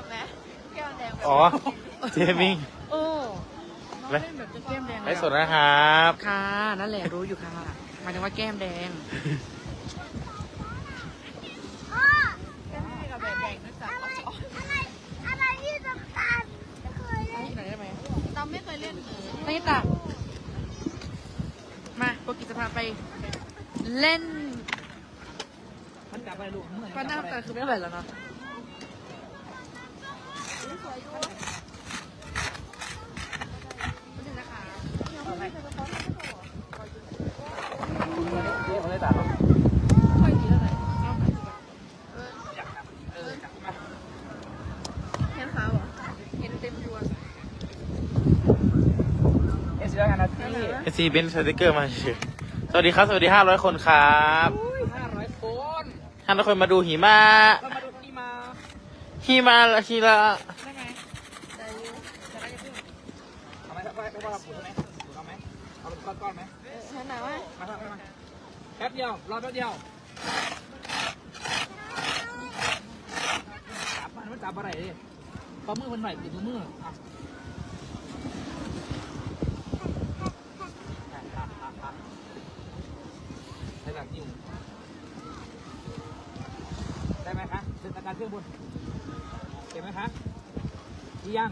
มไหมแก้มแดงแบบอ๋อ เจมิงโอ้ไลเล่นแบบจะแก้มแดงไลฟ์สดนะครับ ค่ะนั่นแหละรู้อยู่ค่ะหมายถึงว่าแก้มแดงแก้มไม่กับแบบแดงด้วยจ้ะเอาช้อนอะไรที่สำคัญเคยเล่นนี่หน่อยได้ไหมเราไม่เคยเล่นเลยนี่ตักมาโปกิจะพาไป เล่นมันจับไปลูกเมื่อยก็น่าแต่คือไม่ไหวแล้วเนาะเขาได้ตัดหรอค่อยดีแล้วไหนเห็นเขาเหรอเห็นเต็มตัวเอสเรื่องงานนาทีเอซีเป็นสติกเกอร์มาเฉยสวัสดีครับ สวัสดีห้าร้อยคนครับห้าร้อยคนห้าร้อยคนมาดูหิมะเรามาดูที่มาหิมะละหิละ เอาเป็นก้อนๆไหมเห็นไหนวะมาทำมาแป๊บเดียว รอแป๊บเดียวจับมันมันจับอะไรดิปลามือมันหน่อยติดมืออะใช้หลังจิ้มได้ไหมคะเป็นอาการเครื่องบนเห็นไหมคะอียัง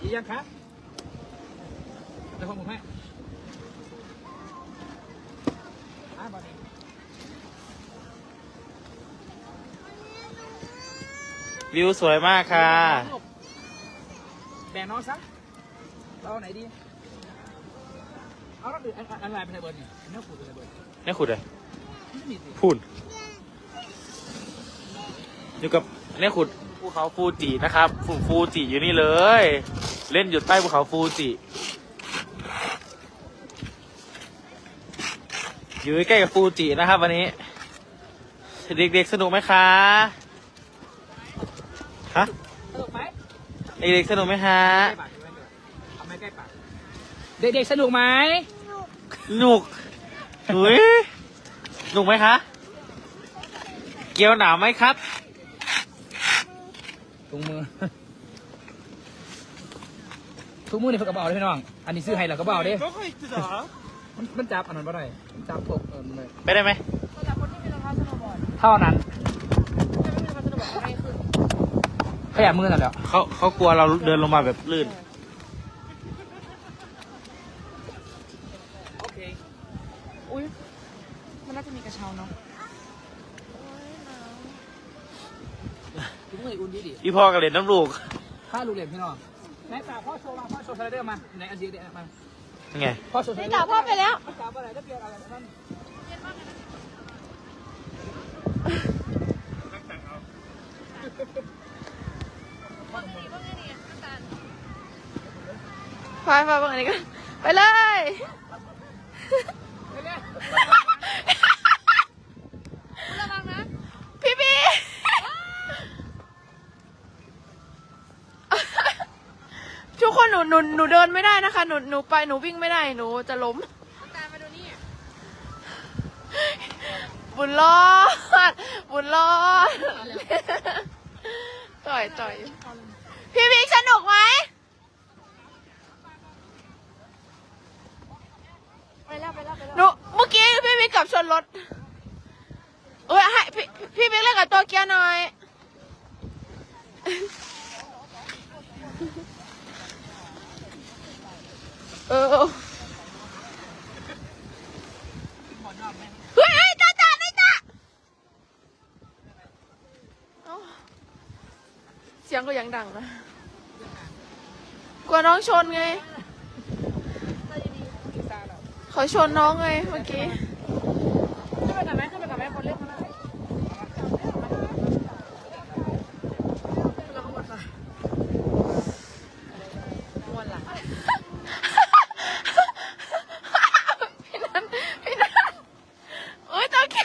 อียังคะเดี๋ยวผมให้อะบอดี้ วิวสวยมากค่ะ แบ่งน้องซะเราเอาไหนดี เอาแล้วอื่นอันอันอะไรเป็นไงเบิร์ดเนี่ยเนื้อขูดเป็นไงเบิร์ดนี่ขุดเลยไม่มีสิพูนอยู่กับนี่ขุดภูเขาฟูจินะครับฟูฟูจิอยู่นี่เลย เล่นอยู่ใต้ภูเขาฟูจิอยู่ใกล้กับฟูจินะครับ วันนี้ เด็กๆสนุกไหมคะ ฮะสนุกไหมเด็กๆสนุกไหมฮะใกล้ปากใช่ไหมทำไมใกล้ปากเด็กๆสนุกไหมหนุกหุยหนุกไหมคะ เกียวหนาวไหมครับถุงมือถุงมือนี่เพิ่งกระเป๋าเลยพี่น้อง อันนี้ซื้อให้เรากระเป๋าดิมันมันจับอันนั้นบ่ได้มันจับพกเออมันเลยไปได้ไหมสำหรับคนที่มีรองเท้าสโนว์บอร์ดเท่านั้น ถ้าไม่มีรองเท้าสโนว์บอร์ดก็ไม่ขึ้น ขยับมือนั่นแหละเขาเขากลัวเราเดินลงมาแบบลื่น โอเค อุ้ยมันน่าจะมีกระเช้าเนาะถุงมืออุ่นดีดิพี่พ่อกับเหรียญน้ำลูกถ้าลูกเหรียญพี่น้องไหนตาพ่อโชว์มาพ่อโชว์สไลเดอร์มาไหนอันดีเดียมายังไงพ่อโชว์สไลนี่เดอด่าร์พ่อไปแล้วจับอะไรได้เปลี่ยนอะไรนั่น ไปไปบางอันนี้กันไปเลยระวังนะพี่บีทุกคนหนูหนูหนูเดินไม่ได้นะคะ หนูหนูไปหนูวิ่งไม่ได้หนูจะล้มตามมาดูนี่ บุญรอด บุญรอดต่อยต่อย พี่บิ๊กสนุกไหม ไปแล้วไปแล้วไปแล้ว หนูเมื่อกี้พี่บิ๊กกลับชนรถเอ้ยให้พี่พี่บิ๊กเล่นกับตัวเกียร์หน่อยเออเฮ้ยตาตาไม่ตาเอ้าเสียงก็ยังดังนะกลัวน้องชนไง เขาชนน้องไงเมื่อกี้ ขึ้นไปกับแม่ขึ้นไปกับแม่คนเล่นมาได้เราก็หมดค่ะม้วนหลัง พี่นันพี่นันโอ๊ยตาเกีย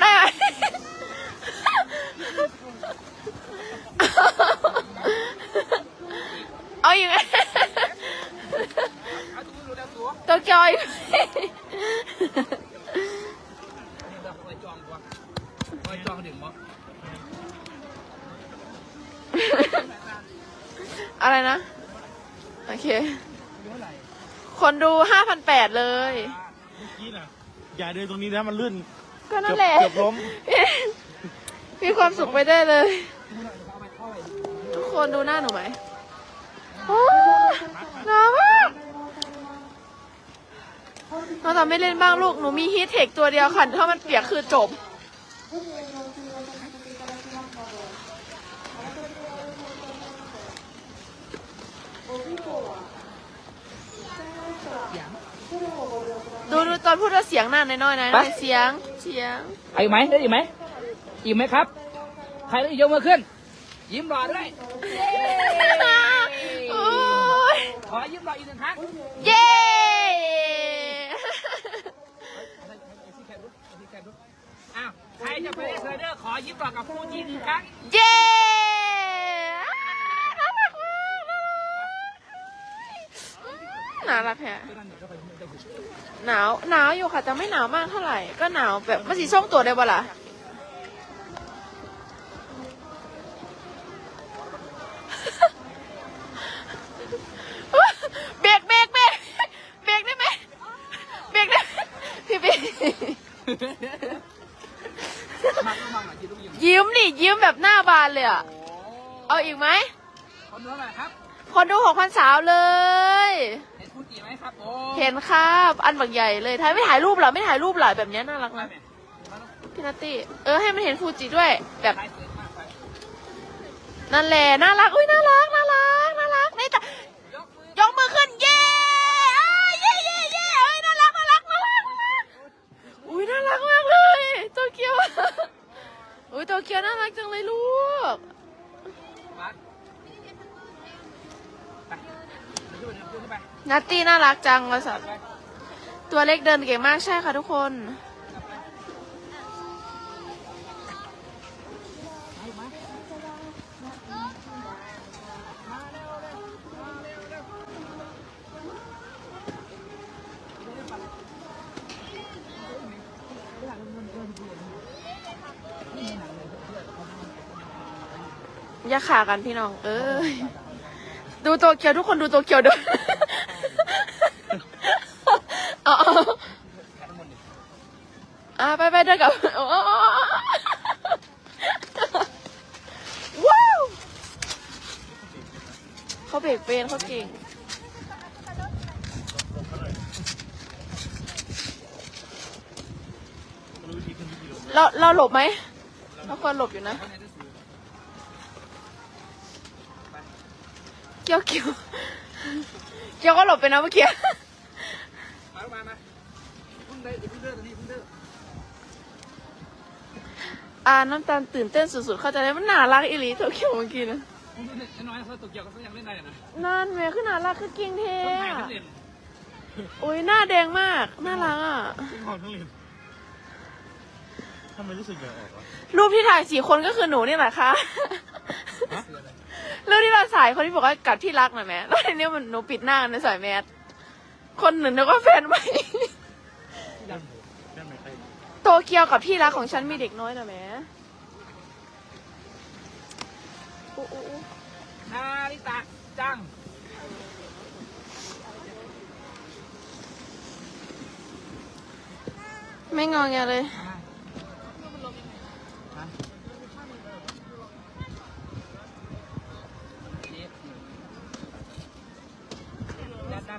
ได้ไหมเอาอย่างไง องกว่าคอยจองถึงมั้ง อะไรนะ โอเค คนดูห้าพันแปดเลย เมื่อกี้น่ะ อย่าเดินตรงนี้นะมันลื่นก็นั่นแหละ เกือบล้ม มีความสุขไปได้เลย ทุกคนดูหน้าหนูไหมโอ้ยหนาวมากน้องแต่ไม่เล่นบ้างลูก หนูมีฮีทเทคตัวเดียวค่ะ ถ้ามันเปียกคือจบ ดูดูตอนพูดว่าเสียงหน้าน้อยๆนะเสียงเสียงเอาอีกไหมได้อีกไหมอีกไหมครับ ใครได้อีกยกมือขึ้น ยิ้มรอด้วย โอ้ยขอยิ้มรออีกหนึ่งครั้งเย้อ้าวใครจะไปเล่นเซอร์เดอร์ขอยิ้มรอกับฟูจิหนึ่งครั้งเย้น่ารักมาก น่ารักแฮะหนาวหนาวอยู่ค่ะแต่ไม่หนาวมากเท่าไหร่ ก็หนาวแบบมันสีส้มตัวได้บ่ล่ะเบรกเบรกเบรกเบรกได้ไหมเบรกได้พี่พี่มาลูกยิ้มลูกยิ้มยิ้มดิยิ้มแบบหน้าบานเลยอะเอาอีกไหมคนเท่าไหร่ครับ คนดูหกพันสาวเลย เห็นฟูจิไหมครับโอ้เห็นครับ อันบักใหญ่เลยถ่ายไม่ถ่ายรูปเหรอ ไม่ถ่ายรูปเหรอแบบเนี้ยน่ารักนะพี่นัตตี้ เออให้มันเห็นฟูจิด้วย แบบใครเสร็จมากไปนั่นแหละ น่ารัก อุ้ยน่ารัก น่ารัก น่ารักนี่แต่ยกมือยกมือขึ้น เย้อ้ายเย้เย้เย้เอ้ยน่ารัก น่ารัก น่ารัก น่ารัก อุ้ยน่ารักมากเลย โตเกียว อุ้ยโตเกียวน่ารักจังเลยลูก มาไปขึ้ นัตตี้น่ารักจังวะสัตว์ตัวเล็กเดินเก่งมากใช่ค่ะทุกคนอย่าขากันพี่น้อง เอ้ย ดูโตเกียวทุกคนดูโตเกียวด้วยเอาเอาอะไปไปเดินกับอ๋อว้าวเขาเบรกเป็นเขาเก่งเราเราหลบไหมเราควรหลบอยู่นะ กียวเกียวเกียวก็หลบไปนะเมื่อกี้มาลูกมามาพึ่งได้พึ่งเด้อตัวนี้พึ่งเด้ออ่าน้ำตาลตื่นเต้นสุดๆ เข้าใจได้มันน่ารักอีหลีตัวเขียวเมื่อกี้นะพึ่งเด้อน้อยเขาตกเกี่ยวกับเขายังเล่นได้นะนั่นแม่คือน่ารักคือกิ่งเทต้องถ่ายอะทั้งเล่นโอ้ยหน้าแดงมาก น่ารักอะของทั้งเลนทำไมรู้สึกเหงื่อออกวะรูปที่ถ่ายสี่คนก็คือหนูนี่แหละค่ะ รูปที่เราถ่ายคนที่บอกว่ากับที่รักหน่อยแม่แล้วทีนี้มันหนูปิดหน้าในใส่แมสคนหนึ่งนึกว่าแฟนใหม่แค่ไม่ใช่โตเกียวกับที่รักของฉันมีเด็กน้อยนะแม่อู้อู้อู้นาริตะจัง ไม่งองแงเลย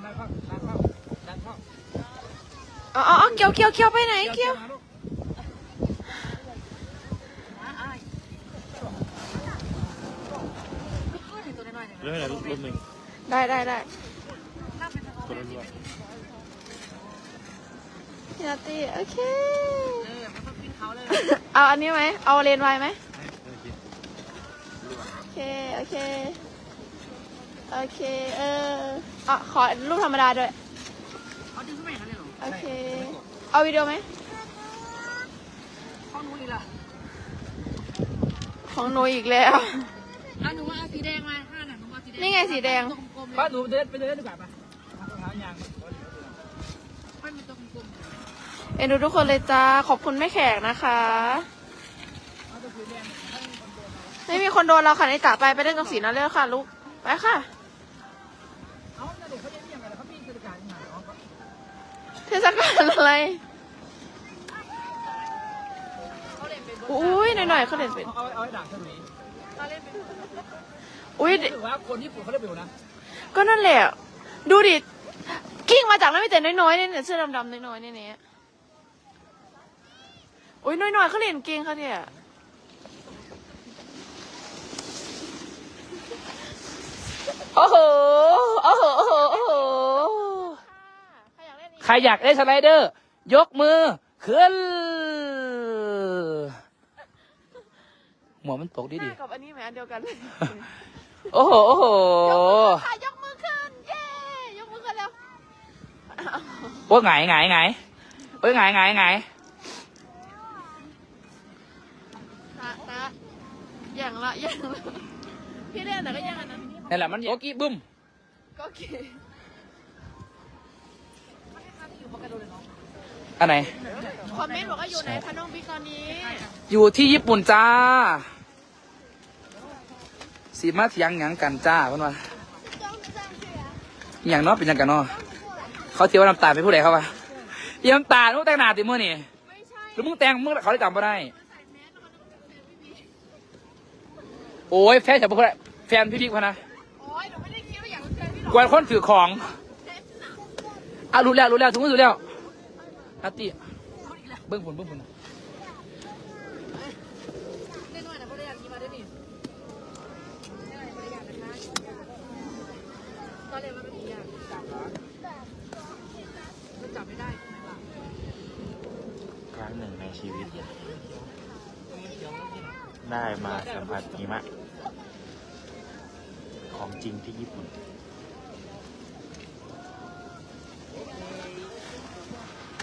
ดันดันดันเข้าดันเข้าดันเข้าอ๋ออ๋อเกียวเกียวเกียวไปไหนเกียวมาลูกเรื่องอะไรรูปรูปหนึ่งได้ได้ได้คนละรูปพี่นาตี้โอเคเอาอันนี้ไหมเอาเลนไวไหมโอเค โอเค โอเค เอออะขอรูปธรรมดาด้วย เขาดึงขึ้นไปเขาเลยเหรอโอเค เอาวิดีโอไหมห้องนู้นอีกล่ะของหนูอีกแล้ว อะหนูว่าเอาสีแดงมาห้าหนังหนูว่าสีแดงนี่ไงสีแดง ตัวกลมๆเลป้ายหนูเดินไปเดินดีกว่าป่ะเท้ายางมันเป็นตัวกลมเออ็นดูทุกคนเลยจ้า ขอบคุณแม่แขกนะคะ ไม่มีคนโดนเราค่ะในตาไปไปเล่นกับสีนั่นเลยค่ะลูก ไปค่ะ เอาแต่เด็กเขาเรียนอย่างไรเขามีกิจการอย่างไรอ๋อเทศกาลอะไรอุ้ยหน่อยๆเขาเล่นเป็นเอาเอาไอ้ด่างสมุยอุ้ยถือว่าคนญี่ปุ่นเขาเล่นเป็นนะก็นั่นแหละ ดูดิ กิ้งมาจากนั้นไม่แต่น้อยๆเนี่ยเสื้อดำๆน้อยๆเนี่ยเนี่ยอุ้ยน้อยๆเขาเล่นเก่งค่ะเนี่ย โอ้โห โอ้โห โอ้โห โอ้โหใครอยากได้สไลเดอร์ ยกมือ ขึ้นหัวมันตกดิหดิน้ากับอันนี้ไหมอันเดียวกันโอ้โห โอ้โหค่ะยกมือขึ้น เย้ ยกมือขึ้นแล้วโอ้ยไงายหงายหงายโอ้ยไงายหงายหงายตาตาอย่างละอย่างละพี่เล่นแต่ก็อย่างอันนั้น นี่นแหละมันโอกี้บึ้มก็เก๋อันไหน คอมเมนต์บอกว่าอยู่ไหนคะน้องบิ๊กตอนนี้อยู่ที่ญี่ปุ่นจ้าสีมาเถียงหยังกันจ้าเพื่อนว่าต้องจำเสืออหย่างเนอเป็นหยังกันเนาะเขาเทียวว่าน้ำตาลไปผู้ใดเขาวะอีน้ำตาลมึงแต่งหน้าติมือนี่หรือมึงแต่งมึงเขาได้จำไม่ได้ โอ้ยแฟนฉันเป็นคนแฟนพี่บิ๊กพะนะ กวนคนถือของอะรู้แล้วรู้แล้วทุกคนรู้แล้วนัตตี้เบิ้งผลเบิ้งผลเล่นหน่อยนะเพราด้อยมั้ยนี่ตอนเรียนมันเป็นอย่างนี้จับเหรอจับไม่ได้ครั้งหนึ่งในชีวิต ได้มาสัมผัสหิมะ ของจริงที่ญี่ปุ่น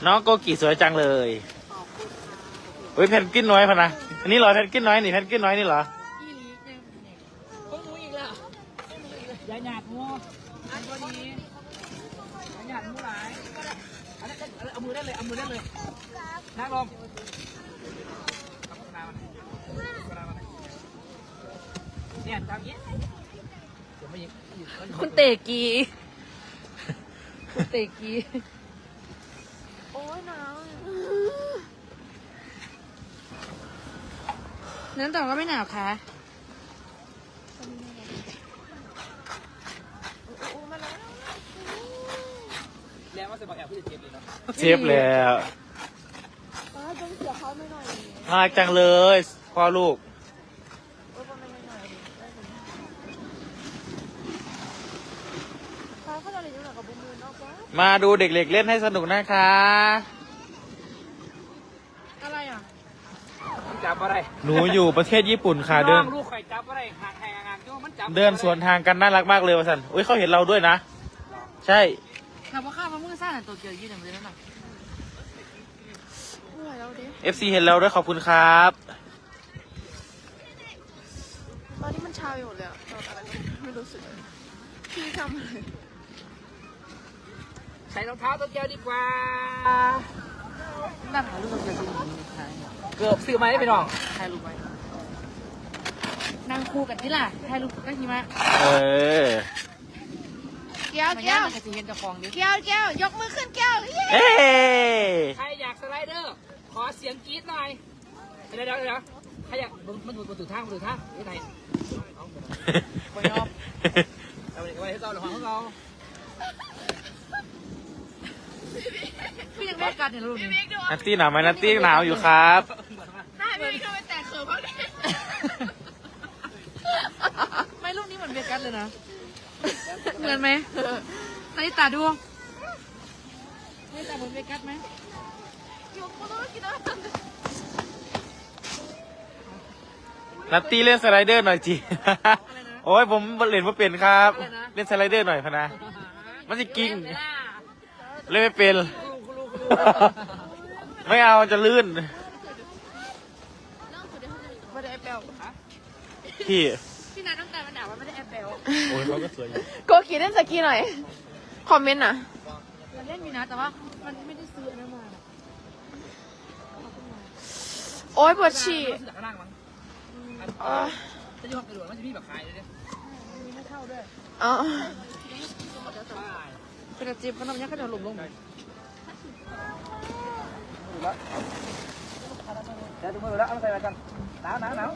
น้องโกกิสวยจังเลยเฮ้ยเพนกวินน้อยพะนะ อันนี้เหรอเพนกวินน้อยนี่เพนกวินน้อยนี่เหรออย่าหยาดงูอันตัวนี้อย่าหยาดงูหลายอันนั้นเอามือได้เลย เอามือได้เลยนั่งลงเอาปากกามาหน่อยปากกามาหน่อยเนี่ยทำอย่างนี้เดี๋ยวไม่ยิงคุณเตกีคุณเตกี โอ้ยหนาว นั้นแต่ว่าไม่หนาวค่ะอู้มาแล้วแล้วว่าจะบอกแอบผู้จัดเจ็บเลยเนาะเชฟแล้วป้าจงเสียเขาไม่หน่อยดิน่ารักจังเลยพ่อลูกโอ้ยป้าไม่หน่อยดิได้ไหมป้าเขาจะอะไรอยู่หนักกับบุ้มมือนอกวะมาดูเด็กๆเล่นให้สนุกนะคะ อะไรอะ จับอะไรหนูอยู่ประเทศญี่ปุ่นค่ะเดิน ลูกไข่จับอะไรห่างห่างห่างๆมันจับเดินสวนทางกันน่ารักมากเลยวะสันอุ้ยเขาเห็นเราด้วยนะ ใช่ ถามว่าข้าวมันมือซ่าแต่ตัวเกียวยืดอย่างเดียวนั่นหรอเหนื่อยแล้วดิ FC เห็นเราด้วยขอบคุณครับ ตอนนี้มันชาไปหมดเลยอะตอนอะไรไม่รู้สึกพี่ทำอะไร ใส่รองเท้าตัวเกียวดีกว่า นั่งหาลูกตัวเกียวยืดอย่างนี้ถ่ายเกือบซื้อมาได้ไปน้องถ่ายรูปไว้นั่งคู่กันที่ล่ะถ่ายรูปก็หิมะเออแก้วมันแก้ย่าวมันจะเห็นเจ้าของดิแก้วแก้วยกมือขึ้นแก้วเย้เอ้ใครอยากสไลเดอร์ ขอเสียงกรี๊ดหน่อยเดี๋ยวเดี๋ยวเดี๋ยวใครอยากมันมันมันถูกทางมันถูกทางนี่ไหนเอาไปไว้ให้เราหรือของเรา พี่ยังไม่ได้การเนี่ยรูปนี้นัตตี้หนาวไหมนัตตี้หนาวอยู่ครับหน้าพี่ก็ไปแตกเขินเพราะนี่ไม่รูปนี้เหมือนเบกัสเลยนะ เหมือนไหมนาฬิตาดูนาฬิตาเหมือนเบกัสไหมอยู่กูต้องกินอะไรนัตตี้เล่นสไลเดอร์หน่อยจีโอ้ยผมเล่นมาเป็นครับ เล่นสไลเดอร์หน่อยพะนะ มันจะกิ้ง เล่นไม่เป็น ไม่เอาจะลื่น ไม่ได้แอปเปิลพี่พี่นัทต้องการมันด่าว่าไม่ได้แอปเปิลโอ้ยเขาก็สวยอยู่โกกีเล่นสกีหน่อย คอมเมนต์นะมันเล่นอยู่นะแต่ว่ามันไม่ได้ซื้ออันนั้นมาโอ้ยปวดฉี่ซื้อจากข้างล่างมั้งเอ้ยจะยี่ห้อกระโดดมันจะมีแบบขายเลยเนี่ยเอ๋อ เป็นอาจีบขนมยักษ์ขนมหลุมลงเดี๋ยวดูมือแล้วเอาใส่ไว้กันหนาวหนาวหนาว